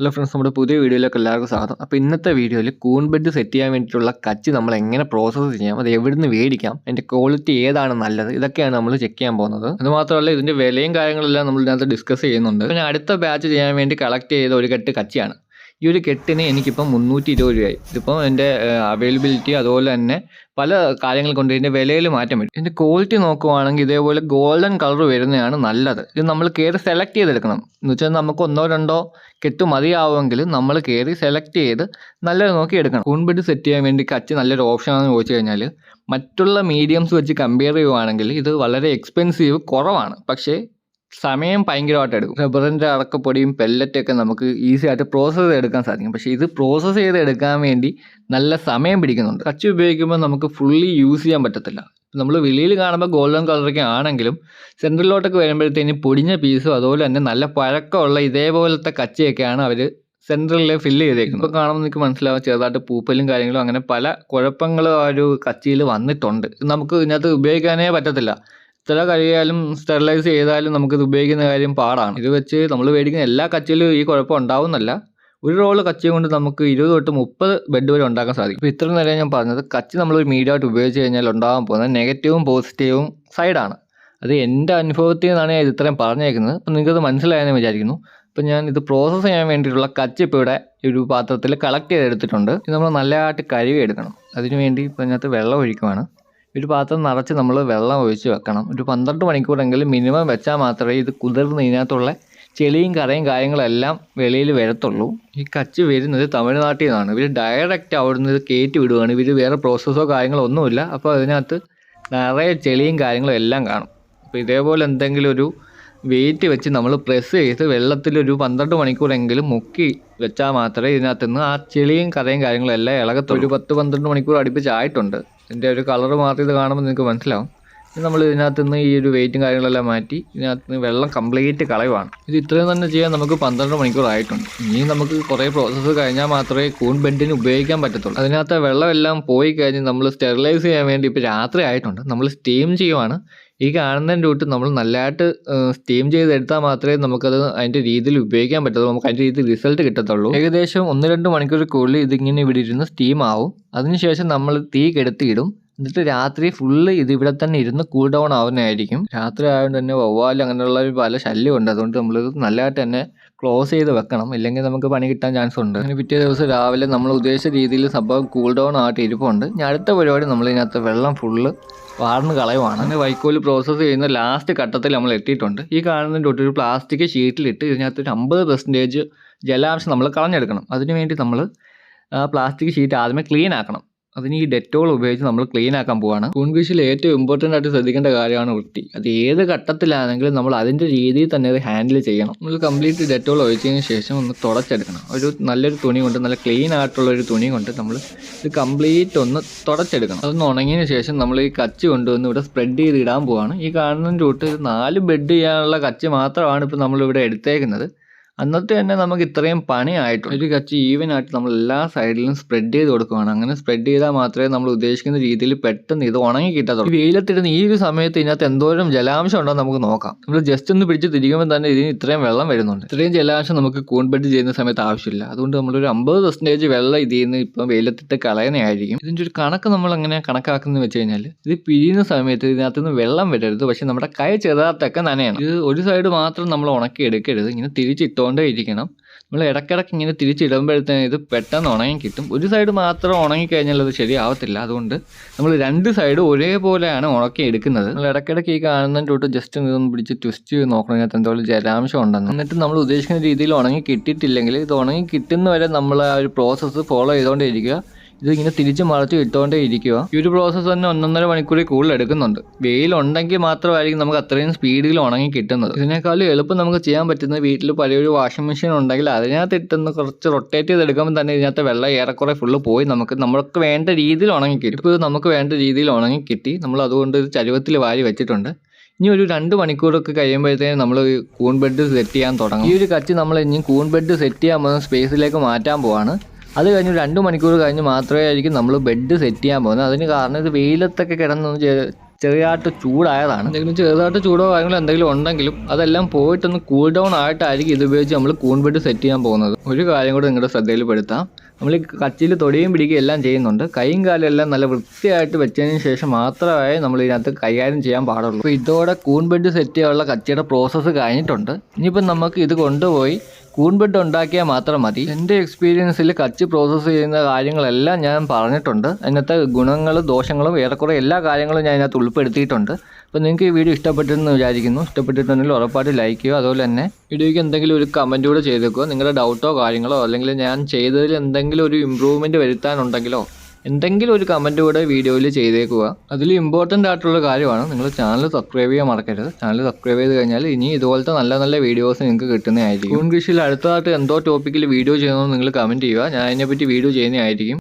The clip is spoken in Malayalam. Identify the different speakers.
Speaker 1: ഹലോ ഫ്രണ്ട്സ് നമ്മുടെ പുതിയ വീഡിയോയിലേക്ക് എല്ലാവർക്കും സ്വാഗതം. അപ്പോൾ ഇന്നത്തെ വീഡിയോയിൽ കൂൺ ബെഡ് സെറ്റ് ചെയ്യാൻ വേണ്ടിയിട്ടുള്ള കച്ച് നമ്മൾ എങ്ങനെ പ്രോസസ്സ് ചെയ്യാം അത് എവിടെ നിന്ന് മേടിക്കാം അതിന്റെ ക്വാളിറ്റി ഏതാണ് നല്ലത് ഇതൊക്കെയാണ് നമ്മൾ ചെക്ക് ചെയ്യാൻ പോകുന്നത്. അത് മാത്രമല്ല ഇതിന്റെ വിലയും കാര്യങ്ങളെല്ലാം നമ്മൾ ഇതിനകത്ത് ഡിസ്കസ് ചെയ്യുന്നുണ്ട്. പിന്നെ അടുത്ത ബാച്ച് ചെയ്യാൻ വേണ്ടി കളക്ട് ചെയ്ത ഒരു കെട്ട് കച്ചിയാണ്. ഈ ഒരു കെട്ടിന് എനിക്കിപ്പം മുന്നൂറ്റി ഇരുപത് രൂപയായി. ഇതിപ്പം എന്റെ അവൈലബിലിറ്റി അതുപോലെ തന്നെ പല കാര്യങ്ങൾ കൊണ്ട് ഇതിന്റെ വിലയിൽ മാറ്റം വരും. ഇതിന്റെ ക്വാളിറ്റി നോക്കുവാണെങ്കിൽ ഇതേപോലെ ഗോൾഡൻ കളർ വരുന്നതാണ് നല്ലത്. ഇത് നമ്മൾ കയറി സെലക്ട് ചെയ്തെടുക്കണം. എന്ന് വെച്ചാൽ നമുക്ക് ഒന്നോ രണ്ടോ കെട്ട് മതിയാവുമെങ്കിൽ നമ്മൾ കയറി സെലക്ട് ചെയ്ത് നല്ലത് നോക്കി എടുക്കണം. കൂൺബെഡ് സെറ്റ് ചെയ്യാൻ വേണ്ടി കച്ച് നല്ലൊരു ഓപ്ഷനാണെന്ന് ചോദിച്ചു കഴിഞ്ഞാൽ മറ്റുള്ള മീഡിയംസ് വെച്ച് കമ്പയർ ചെയ്യുവാണെങ്കിൽ ഇത് വളരെ എക്സ്പെൻസീവ് കുറവാണ്. പക്ഷേ സമയം ഭയങ്കരമായിട്ട് എടുക്കും. റബ്ബറിന്റെ അടക്കപ്പൊടിയും പെല്ലറ്റൊക്കെ നമുക്ക് ഈസി ആയിട്ട് പ്രോസസ്സ് ചെയ്തെടുക്കാൻ സാധിക്കും. പക്ഷേ ഇത് പ്രോസസ്സ് ചെയ്തെടുക്കാൻ വേണ്ടി നല്ല സമയം പിടിക്കുന്നുണ്ട്. കച്ച് ഉപയോഗിക്കുമ്പോൾ നമുക്ക് ഫുള്ളി യൂസ് ചെയ്യാൻ പറ്റത്തില്ല. നമ്മൾ വെളിയിൽ കാണുമ്പോൾ ഗോൾഡൻ കളറൊക്കെ ആണെങ്കിലും സെൻട്രലിലോട്ടൊക്കെ വരുമ്പോഴത്തേന് പൊടിഞ്ഞ പീസും അതുപോലെ തന്നെ നല്ല പഴക്കമുള്ള ഇതേപോലത്തെ കച്ചയൊക്കെയാണ് അവർ സെൻട്രലിൽ ഫില്ല് ചെയ്തേക്കുന്നത്. ഇപ്പോൾ കാണുമ്പോൾ നിങ്ങൾക്ക് മനസ്സിലാവും ചെറുതായിട്ട് പൂപ്പലും കാര്യങ്ങളും അങ്ങനെ പല കുഴപ്പങ്ങളും ആ ഒരു കച്ചിയിൽ വന്നിട്ടുണ്ട്. നമുക്ക് ഇതിനകത്ത് ഉപയോഗിക്കാനേ പറ്റത്തില്ല. എത്ര കഴിയാലും സ്റ്റെറിലൈസ് ചെയ്താലും നമുക്കിത് ഉപയോഗിക്കുന്ന കാര്യം പാടാണ്. ഇത് വെച്ച് നമ്മൾ മേടിക്കുന്ന എല്ലാ കച്ചിലും ഈ കുഴപ്പം ഉണ്ടാവുന്നല്ല. ഒരു റോൾ കച്ചി കൊണ്ട് നമുക്ക് ഇരുപത് തൊട്ട് മുപ്പത് ബെഡ് വരെ ഉണ്ടാക്കാൻ സാധിക്കും. ഇപ്പോൾ ഇത്ര നേരം ഞാൻ പറഞ്ഞത് കച്ചി നമ്മൾ ഒരു മീഡിയ ആയിട്ട് ഉപയോഗിച്ച് കഴിഞ്ഞാൽ ഉണ്ടാകാൻ പോകുന്നത് നെഗറ്റീവും പോസിറ്റീവും സൈഡാണ് അത് എന്റെ അനുഭവത്തിൽ നിന്നാണ് ഞാൻ ഇത് ഇത്രയും പറഞ്ഞേക്കുന്നത്. അപ്പം നിങ്ങൾക്കത് മനസ്സിലായെന്ന് വിചാരിക്കുന്നു. അപ്പം ഞാൻ ഇത് പ്രോസസ്സ് ചെയ്യാൻ വേണ്ടിയിട്ടുള്ള കച്ചി ഇപ്പോൾ ഇവിടെ ഒരു പാത്രത്തിൽ കളക്ട് ചെയ്തെടുത്തിട്ടുണ്ട്. ഇത് നമ്മൾ നല്ലതായിട്ട് കഴുകി എടുക്കണം അതിനുവേണ്ടി ഇപ്പം അതിനകത്ത് വെള്ളം ഒഴിക്കുവാണ്. ഒരു പാത്രം നിറച്ച് നമ്മൾ വെള്ളം ഒഴിച്ച് വെക്കണം. ഒരു പന്ത്രണ്ട് മണിക്കൂറെങ്കിലും മിനിമം വെച്ചാൽ മാത്രമേ ഇത് കുതിർന്ന് ഇതിനകത്തുള്ള ചെളിയും കറയും കാര്യങ്ങളെല്ലാം വെളിയിൽ വരത്തുള്ളൂ. ഈ കച്ച് വരുന്നത് തമിഴ്നാട്ടിൽ നിന്നാണ്. ഇവർ ഡയറക്റ്റ് അവിടെ നിന്ന് ഇത് കയറ്റി വിടുകയാണ് ഇവർ വേറെ പ്രോസസ്സോ കാര്യങ്ങളോ ഒന്നുമില്ല. അപ്പോൾ അതിനകത്ത് നിറയെ ചെളിയും കാര്യങ്ങളും എല്ലാം കാണും. അപ്പോൾ ഇതേപോലെ എന്തെങ്കിലും ഒരു വെയിറ്റ് വെച്ച് നമ്മൾ പ്രസ് ചെയ്ത് വെള്ളത്തിൽ ഒരു പന്ത്രണ്ട് മണിക്കൂറെങ്കിലും മുക്കി വെച്ചാൽ മാത്രമേ ഇതിനകത്ത് നിന്ന് ആ ചെളിയും കറയും കാര്യങ്ങളും എല്ലാം ഇളകത്തുള്ളൂ. ഒരു പത്ത് പന്ത്രണ്ട് മണിക്കൂർ അടുപ്പിച്ചായിട്ടുണ്ട് ഇതിന്റെ ഒരു കളർ മാറിയത് കാണുമ്പോൾ നിങ്ങൾക്ക് മനസ്സിലാവും. നമ്മൾ ഇതിനകത്ത് നിന്ന് ഈ ഒരു വെയിറ്റും കാര്യങ്ങളെല്ലാം മാറ്റി ഇതിനകത്ത് നിന്ന് വെള്ളം കംപ്ലീറ്റ് കളയുവാണ്. ഇത് ഇത്രയും തന്നെ ചെയ്യാൻ നമുക്ക് പന്ത്രണ്ട് മണിക്കൂർ ആയിട്ടുണ്ട്. ഇനി നമുക്ക് കുറേ പ്രോസസ്സ് കഴിഞ്ഞാൽ മാത്രമേ കൂൺ ബെൻഡിന് ഉപയോഗിക്കാൻ പറ്റത്തുള്ളൂ. അതിനകത്ത് വെള്ളമെല്ലാം പോയി കഴിഞ്ഞ് നമ്മൾ സ്റ്റെറിലൈസ് ചെയ്യാൻ വേണ്ടി ഇപ്പോൾ രാത്രി ആയിട്ടുണ്ട്. നമ്മൾ സ്റ്റീം ചെയ്യുവാണ്. ഈ കാണുന്ന തൊട്ട് നമ്മൾ നല്ലതായിട്ട് സ്റ്റീം ചെയ്തെടുത്താൽ മാത്രമേ നമുക്കത് അതിന്റെ രീതിയിൽ ഉപയോഗിക്കാൻ പറ്റത്തുള്ളൂ. നമുക്ക് അതിന്റെ രീതിയിൽ റിസൾട്ട് കിട്ടത്തുള്ളൂ. ഏകദേശം ഒന്ന് രണ്ട് മണിക്കൂർക്കുള്ളിൽ ഇതിങ്ങനെ ഇവിടെ ഇരുന്ന് സ്റ്റീം ആവും. അതിനുശേഷം നമ്മൾ തീ കെടുത്തിയിടും. എന്നിട്ട് രാത്രി ഫുള്ള് ഇത് ഇവിടെ തന്നെ ഇരുന്ന് കൂൾ ഡൗൺ ആവുന്നതായിരിക്കും. രാത്രി ആയതുകൊണ്ട് തന്നെ വവ്വാൽ അങ്ങനെയുള്ള പല ശല്യമുണ്ട് അതുകൊണ്ട് നമ്മൾ നല്ലതായിട്ട് തന്നെ ക്ലോസ് ചെയ്ത് വെക്കണം. ഇല്ലെങ്കിൽ നമുക്ക് പണി കിട്ടാൻ ചാൻസ് ഉണ്ട്. അങ്ങനെ പിറ്റേ ദിവസം രാവിലെ നമ്മൾ ഉദ്ദേശിച്ച രീതിയിൽ സംഭവം കൂൾ ഡൗൺ ആയിട്ട് ഇരിപ്പുണ്ട്. ഇനി അടുത്ത പരിപാടി നമ്മളിതിനകത്ത് വെള്ളം ഫുള്ള് വാർന്ന് കളയുവാണ്. അങ്ങനെ വൈക്കോൽ പ്രോസസ്സ് ചെയ്യുന്ന ലാസ്റ്റ് ഘട്ടത്തിൽ നമ്മൾ എത്തിയിട്ടുണ്ട്. ഈ കാണുന്നതിന്റെ തൊട്ട് ഒരു പ്ലാസ്റ്റിക് ഷീറ്റിലിട്ട് ഇതിനകത്ത് ഒരു അമ്പത് പെർസെന്റേജ് ജലാംശം നമ്മൾ കളഞ്ഞെടുക്കണം. അതിനുവേണ്ടി നമ്മൾ പ്ലാസ്റ്റിക് ഷീറ്റ് ആദ്യമേ ക്ലീൻ ആക്കണം. അതിന് ഈ ഡെറ്റോൾ ഉപയോഗിച്ച് നമ്മൾ ക്ലീൻ ആക്കാൻ പോവാണ്. കൂൺഫിഷിൽ ഏറ്റവും ഇമ്പോർട്ടന്റ് ആയിട്ട് ശ്രദ്ധിക്കേണ്ട കാര്യമാണ് വൃത്തി അത് ഏത് ഘട്ടത്തിലാണെങ്കിലും നമ്മൾ അതിന്റെ രീതിയിൽ തന്നെ അത് ഹാൻഡിൽ ചെയ്യണം. നമ്മൾ കംപ്ലീറ്റ് ഡെറ്റോൾ ഒഴിച്ചതിന് ശേഷം ഒന്ന് തുടച്ചെടുക്കണം. ഒരു നല്ലൊരു തുണി കൊണ്ട് നല്ല ക്ലീൻ ആയിട്ടുള്ള ഒരു തുണി കൊണ്ട് നമ്മൾ ഇത് കംപ്ലീറ്റ് ഒന്ന് തുടച്ചെടുക്കണം. അതൊന്ന് ഉണങ്ങിയതിന് ശേഷം നമ്മൾ ഈ കച്ച് കൊണ്ടുവന്ന് ഇവിടെ സ്പ്രെഡ് ചെയ്ത് ഇടാൻ പോവാണ്. ഈ കാണുന്നതിന്റെ തൊട്ട് നാല് ബെഡ് ചെയ്യാനുള്ള കച്ച് മാത്രമാണ് ഇപ്പോൾ നമ്മളിവിടെ എടുത്തേക്കുന്നത്. അന്നത്തെ തന്നെ നമുക്ക് ഇത്രയും പണിയായിട്ടുണ്ട് ഒരു കച്ച് ഈവൻ ആയിട്ട് നമ്മൾ എല്ലാ സൈഡിലും സ്പ്രെഡ് ചെയ്ത് കൊടുക്കുകയാണ് അങ്ങനെ സ്പ്രെഡ് ചെയ്താൽ മാത്രമേ നമ്മൾ ഉദ്ദേശിക്കുന്ന രീതിയിൽ പെട്ടെന്ന് ഇത് ഉണങ്ങി കിട്ടത്തുള്ളൂ. വെയിലത്തിരുന്ന് ഈ ഒരു സമയത്ത് ഇതിനകത്ത് എന്തോരം ജലാംശം ഉണ്ടോ നമുക്ക് നോക്കാം. നമ്മൾ ജസ്റ്റ് ഒന്ന് പിടിച്ച് തിരികുമ്പോൾ തന്നെ ഇതിന് ഇത്രയും വെള്ളം വരുന്നുണ്ട്. ഇത്രയും ജലാംശം നമുക്ക് കൂൺ ബെഡ് ചെയ്യുന്ന സമയത്ത് ആവശ്യമില്ല. അതുകൊണ്ട് നമ്മളൊരു അമ്പത് പെർസെന്റേജ് വെള്ളം ഇതിൽ നിന്ന് ഇപ്പം വെയിലത്തിട്ട് കളയുന്നതായിരിക്കും. ഇതിന്റെ ഒരു കണക്ക് നമ്മൾ അങ്ങനെ കണക്കാക്കുന്നത് വെച്ച് കഴിഞ്ഞാൽ ഇത് പിഴിയുന്ന സമയത്ത് ഇതിനകത്ത് നിന്ന് വെള്ളം വരരുത്. പക്ഷെ നമ്മുടെ കൈ ചെറുതാത്തൊക്കെ നനയണം. ഇത് ഒരു സൈഡ് മാത്രം നമ്മൾ ഉണക്കി എടുക്കരുത് ഇങ്ങനെ തിരിച്ചിട്ടോ കൊണ്ടേ ഇരിക്കണം നമ്മൾ ഇടയ്ക്കിടയ്ക്ക് ഇങ്ങനെ തിരിച്ചിടുമ്പോഴത്തേന് ഇത് പെട്ടെന്ന് ഉണങ്ങി കിട്ടും. ഒരു സൈഡ് മാത്രം ഉണങ്ങിക്കഴിഞ്ഞാൽ അത് ശരിയാവത്തില്ല. അതുകൊണ്ട് നമ്മൾ രണ്ട് സൈഡും ഒരേപോലെയാണ് ഉണക്കി എടുക്കുന്നത് നമ്മൾ ഇടയ്ക്കിടയ്ക്ക് ഈ കാണുന്ന തൊട്ട് ജസ്റ്റ് ഇതൊന്ന് പിടിച്ച് ട്വിസ്റ്റ് ചെയ്ത് നോക്കണം ഇതിനകത്ത് എന്തോളം ജലാംശം ഉണ്ടെന്ന്. എന്നിട്ട് നമ്മൾ ഉദ്ദേശിക്കുന്ന രീതിയിൽ ഉണങ്ങി കിട്ടിയിട്ടില്ലെങ്കിൽ ഇത് ഉണങ്ങി കിട്ടുന്നവരെ നമ്മൾ ആ ഒരു പ്രോസസ്സ് ഫോളോ ചെയ്തുകൊണ്ടേ ഇരിക്കുക ഇത് ഇങ്ങനെ തിരിച്ച് മറിച്ച് ഇട്ടുകൊണ്ടേ ഇരിക്കുക ഈ ഒരു പ്രോസസ്സ് തന്നെ ഒന്നൊന്നര മണിക്കൂറിൽ കൂടുതൽ എടുക്കുന്നുണ്ട്. വെയിലുണ്ടെങ്കിൽ മാത്രമായിരിക്കും നമുക്ക് അത്രയും സ്പീഡിൽ ഉണങ്ങി കിട്ടുന്നത്. ഇതിനേക്കാളും എളുപ്പം നമുക്ക് ചെയ്യാൻ പറ്റുന്നത് വീട്ടിൽ പഴയൊരു വാഷിംഗ് മെഷീൻ ഉണ്ടെങ്കിൽ അതിനകത്ത് ഇട്ടുന്ന കുറച്ച് റൊട്ടേറ്റ് ചെയ്തെടുക്കുമ്പോൾ തന്നെ ഇതിനകത്ത് വെള്ളം ഏറെക്കുറെ ഫുള്ള് പോയി നമുക്ക് നമുക്ക് വേണ്ട രീതിയിൽ ഉണങ്ങി കിട്ടും. ഇപ്പോൾ നമുക്ക് വേണ്ട രീതിയിൽ ഉണങ്ങി കിട്ടി. നമ്മൾ അതുകൊണ്ട് ഒരു ചരുവത്തിൽ വാരി വെച്ചിട്ടുണ്ട്. ഇനി ഒരു രണ്ട് മണിക്കൂറൊക്കെ കഴിയുമ്പോഴത്തേനും നമ്മൾ കൂൺ ബെഡ് സെറ്റ് ചെയ്യാൻ തുടങ്ങും. ഈ ഒരു കച്ച് നമ്മൾ ഇനി കൂൺ ബെഡ് സെറ്റ് ചെയ്യാൻ പോകുന്ന സ്പേസിലേക്ക് മാറ്റാൻ പോവാണ്. അത് കഴിഞ്ഞ് രണ്ട് മണിക്കൂർ കഴിഞ്ഞ് മാത്രമേ ആയിരിക്കും നമ്മൾ ബെഡ് സെറ്റ് ചെയ്യാൻ പോകുന്നത്. അതിന് കാരണം ഇത് വെയിലത്തൊക്കെ കിടന്നൊന്ന് ചെറിയതായിട്ട് ചൂടായതാണ്. എന്തെങ്കിലും ചെറുതായിട്ട് ചൂടോ കാര്യങ്ങളോ എന്തെങ്കിലും ഉണ്ടെങ്കിലും അതെല്ലാം പോയിട്ടൊന്ന് കൂൾ ഡൗൺ ആയിട്ടായിരിക്കും ഇത് ഉപയോഗിച്ച് നമ്മൾ കൂൺ ബെഡ് സെറ്റ് ചെയ്യാൻ പോകുന്നത്. ഒരു കാര്യം കൂടെ നിങ്ങളുടെ ശ്രദ്ധയിൽപ്പെടുത്താം. നമ്മൾ ഈ കച്ചിയിൽ തൊടിയും പിടിക്കുകയും എല്ലാം ചെയ്യുന്നുണ്ട്. കൈയും കാലും എല്ലാം നല്ല വൃത്തിയായിട്ട് വെച്ചതിന് ശേഷം മാത്രമേ നമ്മൾ ഇതിനകത്ത് കൈകാര്യം ചെയ്യാൻ പാടുള്ളൂ. അപ്പോൾ ഇതോടെ കൂൺ ബെഡ് സെറ്റ് ചെയ്യാനുള്ള കച്ചിയുടെ പ്രോസസ്സ് കഴിഞ്ഞിട്ടുണ്ട്. ഇനിയിപ്പം നമുക്ക് ഇത് കൊണ്ടുപോയി കൂൺ ബെഡ് ഉണ്ടാക്കിയാൽ മാത്രം മതി. എന്റെ എക്സ്പീരിയൻസിൽ കച്ച് പ്രോസസ്സ് ചെയ്യുന്ന കാര്യങ്ങളെല്ലാം ഞാൻ പറഞ്ഞിട്ടുണ്ട്. അതിനകത്തെ ഗുണങ്ങളും ദോഷങ്ങളും ഏറെക്കുറെ എല്ലാ കാര്യങ്ങളും ഞാൻ അതിനകത്ത് ഉൾപ്പെടുത്തിയിട്ടുണ്ട്. അപ്പോൾ നിങ്ങൾക്ക് ഈ വീഡിയോ ഇഷ്ടപ്പെട്ടെന്ന് വിചാരിക്കുന്നു. ഇഷ്ടപ്പെട്ടിട്ടുണ്ടെങ്കിൽ ഉറപ്പായിട്ട് ലൈക്ക് ചെയ്യുക. അതുപോലെ തന്നെ വീഡിയോയ്ക്ക് എന്തെങ്കിലും ഒരു കമന്റ് കൂടെ ചെയ്തേക്കുക. നിങ്ങളുടെ ഡൗട്ടോ കാര്യങ്ങളോ അല്ലെങ്കിൽ ഞാൻ ചെയ്തതിൽ എന്തെങ്കിലും ഒരു ഇമ്പ്രൂവ്മെന്റ് വരുത്താനുണ്ടെങ്കിലോ എന്തെങ്കിലും ഒരു കമന്റ് കൂടെ വീഡിയോയിൽ ചെയ്തേക്കുക. അതിൽ ഇമ്പോർട്ടന്റ് ആയിട്ടുള്ള കാര്യമാണ്. നിങ്ങൾ ചാനൽ സബ്സ്ക്രൈബ് ചെയ്യാൻ മറക്കരുത്. ചാനൽ സബ്സ്ക്രൈബ് ചെയ്ത് കഴിഞ്ഞാൽ ഇനി ഇതുപോലത്തെ നല്ല നല്ല വീഡിയോസ് നിങ്ങൾക്ക് കിട്ടുന്നതായിരിക്കും. കൂൺ കൃഷിയിൽ അടുത്തതായിട്ട് എന്തോ ടോപ്പിക്കിൽ വീഡിയോ ചെയ്യണമെന്ന് നിങ്ങൾ കമന്റ് ചെയ്യുക. ഞാൻ അതിനെപ്പറ്റി വീഡിയോ ചെയ്യുന്നതായിരിക്കും.